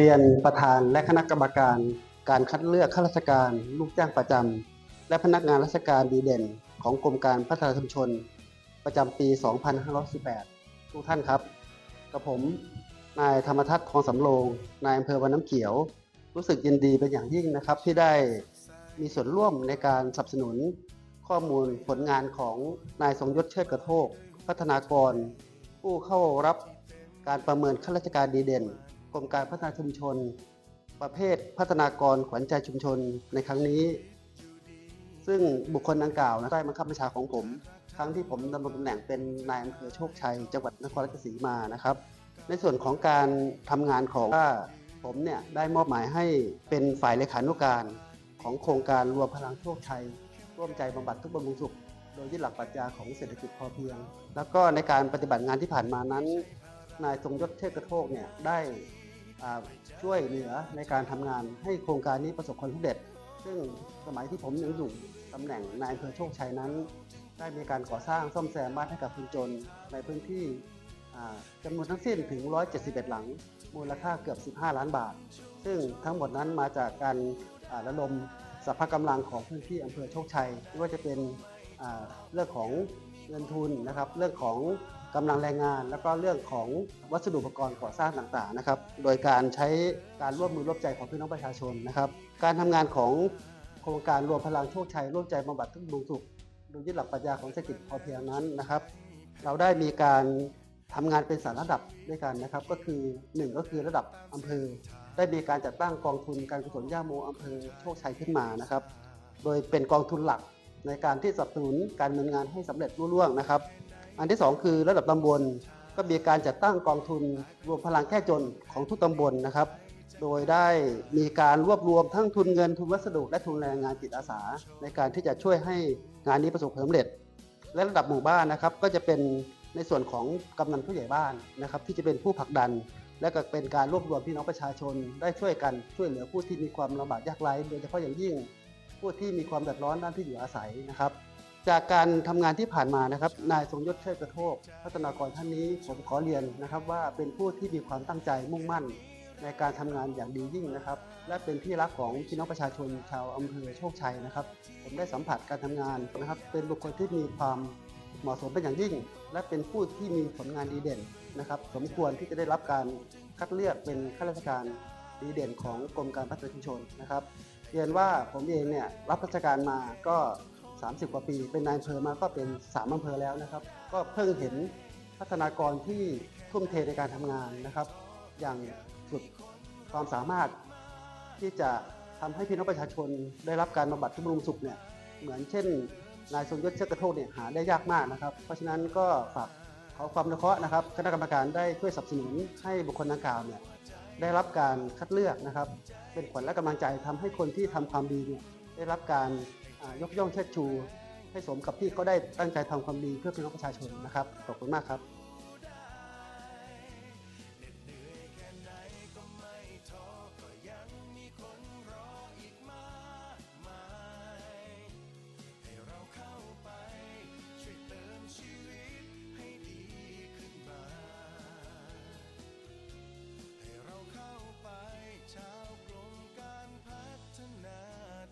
เรียนประธานและคณะกรรมการ การคัดเลือกข้าราชการ ลูกจ้างประจำและพนักงานราชการดีเด่น ของกรมการพัฒนาชุมชน ประจำปี 2518 ทุกท่านครับกับผมนายธรรมทัศน์ทองสำโรงนายอำเภอวังน้ำเขียว รู้สึกยินดีเป็นอย่างยิ่งนะครับ ที่ได้มีส่วนร่วมในการสนับสนุนข้อมูลผลงานของนายทรงยศเชิดกระโทก พัฒนากร ผู้เข้ารับการประเมินข้าราชการดีเด่น กรมการพัฒนาชุมชน ประเภทพัฒนากรขวัญใจชุมชนในครั้งนี้ ซึ่งบุคคลดังกล่าวนะใต้บังคับบัญชาของผม ครั้งที่ผมดำรงตำแหน่งเป็นนายอำเภอโชคชัยจังหวัดนครราชสีมานะครับ ในส่วนของการทำงานของว่าผมเนี่ยได้มอบหมายให้เป็นฝ่ายเลขานุการของโครงการรวมพลังโชคชัย ร่วมใจบำบัดทุกบำรุงสุข โดยยึดหลักปรัชญาของเศรษฐกิจพอเพียง แล้วก็ในการปฏิบัติงานที่ผ่านมานั้น นายทรงยศเทพกระโทกเนี่ยได้ ช่วยเหลือในการทำงานให้โครงการนี้ประสบความสำเร็จ ซึ่งสมัยที่ผมยังอยู่ตำแหน่งนายอำเภอโชคชัยนั้น ได้มีการก่อสร้างซ่อมแซมบ้านให้กับคนจนในพื้นที่อ่าจำนวนทั้งสิ้นถึง 171 หลัง มูลค่าเกือบ 15 ล้านบาท ซึ่งทั้งหมดนั้นมาจากการระดมสรรพกำลังของพื้นที่อำเภอโชคชัยไม่ว่าจะเป็นเรื่องของเงินทุนนะครับ เรื่องของ กำลังแรงงาน แล้วก็เรื่องของวัสดุอุปกรณ์ก่อสร้างต่างๆนะครับ โดยการใช้การร่วมมือร่วมใจของพี่น้องประชาชนนะครับ การทำงานของโครงการรวมพลังโชคชัยร่วมใจบำบัดทุกข์บำรุงสุขโดยยึดหลักปรัชญาของเศรษฐกิจพอเพียงนั้นนะครับ เราได้มีการทำงานเป็นสามระดับด้วยกันนะครับ ก็คือ 1 ก็คือระดับอำเภอ ได้มีการจัดตั้งกองทุนการกุศลย่าโมอำเภอโชคชัยขึ้นมานะครับ โดยเป็นกองทุนหลักในการที่สนับสนุนการดำเนินงานให้สำเร็จรุ่ร่วงนะครับ อันที่ 2 คือระดับตำบลก็มีการจัดตั้งกองทุนรวมพลังแก้จนของทุกตำบลนะครับ โดยได้มีการรวบรวมทั้งทุนเงินทุนวัสดุ และทุนแรงงานจิตอาสา ในการที่จะช่วยให้งานนี้ประสบความสำเร็จ และระดับหมู่บ้านนะครับก็จะเป็นในส่วนของกำนันผู้ใหญ่บ้านนะครับที่จะเป็นผู้ผลักดัน และก็เป็นการรวบรวมพี่น้องประชาชน ได้ช่วยกันช่วยเหลือผู้ที่มีความลำบากยากไร้โดยเฉพาะอย่างยิ่ง ผู้ที่มีความเดือดร้อนด้านที่อยู่อาศัยนะครับ จากการทำงานที่ผ่านมานะครับ นายทรงยศเชิดกระโทกพัฒนากรท่านนี้ผมขอเรียนนะครับว่าเป็นผู้ที่มีความตั้งใจมุ่งมั่น ในการทำงานอย่างดียิ่งนะครับ และเป็นที่รักของพี่น้องประชาชนชาวอำเภอโชคชัยนะครับ ผมได้สัมผัสการทำงานนะครับ เป็นบุคคลที่มีความเหมาะสมเป็นอย่างยิ่ง และเป็นผู้ที่มีผลงานดีเด่นนะครับ สมควรที่จะได้รับการคัดเลือกเป็นข้าราชการดีเด่นของกรมการพัฒนาชุมชนนะครับ เรียนว่าผมเองเนี่ยรับราชการมาก็ 30 กว่าปี เป็นนายอำเภอมาก็เป็น3อำเภอแล้วนะครับ ก็เพิ่งเห็นพัฒนากรที่ทุ่มเทในการทำงานนะครับ อย่างสุดความสามารถที่จะทำให้พี่น้องประชาชนได้รับการบำบัดทุกข์บำรุงสุขเนี่ยเหมือนเช่น นายทรงยศเชิดกระโทกเนี่ยหาได้ยากมากนะครับ เพราะฉะนั้นก็ฝากขอความอนุเคราะห์นะครับคณะกรรมการได้ช่วยสนับสนุนให้บุคคลดังกล่าวเนี่ยได้รับการคัดเลือกนะครับ เป็นขวัญและกำลังใจทำให้คนที่ทำความดีเนี่ยได้รับการ ยกย่องเชิดชู ให้สมกับที่เขาได้ตั้งใจทำความดีเพื่อพี่น้องประชาชนนะครับ ขอบคุณมากครับ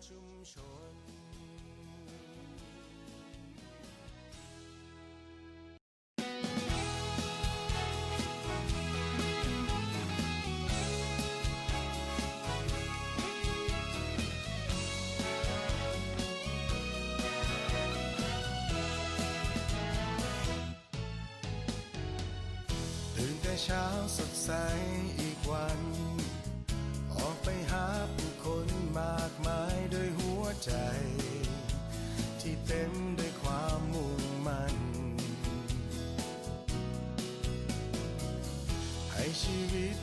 ชุมชน เช้าสดใสอีกวัน ออกไปหาผู้คนมากมายด้วยหัวใจ ที่เต็มด้วยความมุ่งมั่น ให้ชีวิต